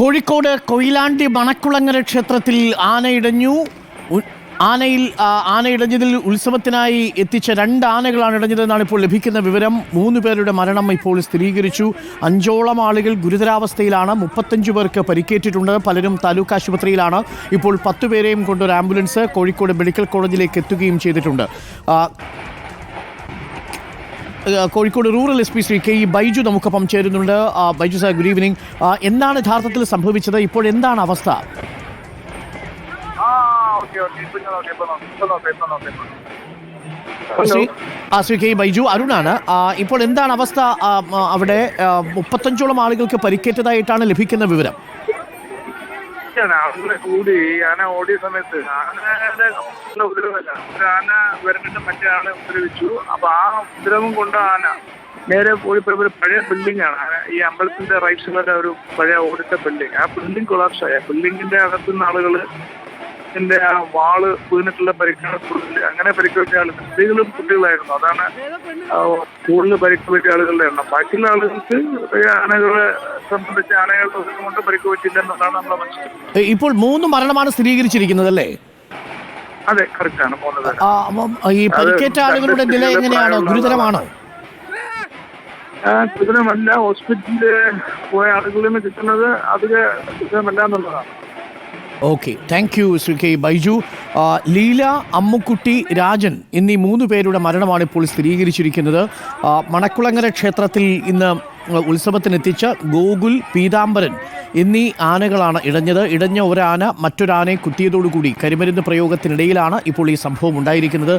കോഴിക്കോട് കൊയിലാണ്ടി മണക്കുളങ്ങര ക്ഷേത്രത്തിൽ ആനയിടഞ്ഞു. ആനയിൽ ആനയിടഞ്ഞതിൽ ഉത്സവത്തിനായി എത്തിച്ച രണ്ട് ആനകളാണ് ഇടഞ്ഞതെന്നാണ് ഇപ്പോൾ ലഭിക്കുന്ന വിവരം. മൂന്ന് പേരുടെ മരണം ഇപ്പോൾ സ്ഥിരീകരിച്ചു. അഞ്ചോളം ആളുകൾ ഗുരുതരാവസ്ഥയിലാണ്. മുപ്പത്തഞ്ച് പേർക്ക് പരിക്കേറ്റിട്ടുണ്ട്. പലരും താലൂക്ക് ആശുപത്രിയിലാണ്. ഇപ്പോൾ പത്ത് പേരെയും കൊണ്ടൊരു ആംബുലൻസ് കോഴിക്കോട് മെഡിക്കൽ കോളേജിലേക്ക് എത്തുകയും ചെയ്തിട്ടുണ്ട്. Kozhikode rural S P Shri K E Baiju നമുക്കൊപ്പം ചേരുന്നുണ്ട്. ബൈജു സാർ ഗുഡ് ഈവനിങ് എന്താണ് യഥാർത്ഥത്തിൽ സംഭവിച്ചത്? ഇപ്പോൾ എന്താണ് അവസ്ഥ. ശ്രീ ആ ശ്രീ കെ ബൈജു അരുണാണ്. ഇപ്പോൾ എന്താണ് അവസ്ഥ? അവിടെ മുപ്പത്തഞ്ചോളം ആളുകൾക്ക് പരിക്കേറ്റതായിട്ടാണ് ലഭിക്കുന്ന വിവരം. ശരിയാണ്. ആളുകളെ കൂടി ആന ഓടിയ സമയത്ത് ആനയുടെ ഉപദ്രവമല്ല ആന വരണ്ടിട്ട് മറ്റേ ആളെ ഉപദ്രവിച്ചു അപ്പൊ ആ ഉപദ്രവം കൊണ്ട് ആന നേരെ പോയി പഴയ ബിൽഡിംഗ് ആണ്. ഈ അമ്പലത്തിന്റെ റൈറ്റ് സൈഡിലെ ഒരു പഴയ ഓടിച്ച ബിൽഡിംഗ് ആ ബിൽഡിംഗ് കൊളാപ്സ് ആയ. ബിൽഡിംഗിന്റെ അകത്തുനിന്ന് ആളുകൾ ഇതിന്റെ ആ വാൾ വീണിട്ടുള്ള പരിക്കാണ് കൂടുതൽ അങ്ങനെ പരിക്ക് പറ്റിയ ആളുകൾ സ്ത്രീകളും കുട്ടികളായിരുന്നു. അതാണ് കൂടുതൽ പരിക്ക് പറ്റിയ ആളുകളുടെ എണ്ണം. ബാക്കിയുള്ള ആളുകൾക്ക് ആനകളെ സംബന്ധിച്ച് ആനകളുടെ കൊണ്ട് പരിക്ക് പറ്റില്ല എന്നതാണ് നമ്മൾ മനസ്സിലാക്കുന്നത് ഇപ്പോൾ മൂന്ന് മരണമാണ് സ്ഥിരീകരിച്ചിരിക്കുന്നത് അല്ലേ? അതെ കറക്റ്റ് ആണ് പോകുന്നത് ആ, ഈ പരിക്കേറ്റ ആളുകളുടെ നില എങ്ങനെയാണ്? ഗുരുതരമാണോ? ഗുരുതരമല്ല. ഹോസ്പിറ്റലിൽ പോയ ആളുകളിൽ നിന്ന് കിട്ടുന്നത് അധിക ഗുരുതരമല്ല എന്നുള്ളതാണ്. Okay thank you Shri K Baiju Leela Ammukutty Rajan എന്നീ മൂന്ന് പേരുടെ മരണമാണ് ഇപ്പോൾ സ്ഥിരീകരിച്ചിരിക്കുന്നത്. മണക്കുളങ്ങര ക്ഷേത്രത്തിൽ ഇന്ന് ഉത്സവത്തിനെത്തിച്ച ഗോകുൽ പീതാംബരൻ എന്നീ ആനകളാണ് ഇടഞ്ഞത്. ഇടഞ്ഞ ഒരാന മറ്റൊരാനയെ കുത്തിയതോടുകൂടി കരിമരുന്ന് പ്രയോഗത്തിനിടയിലാണ് ഇപ്പോൾ ഈ സംഭവം ഉണ്ടായിരിക്കുന്നത്.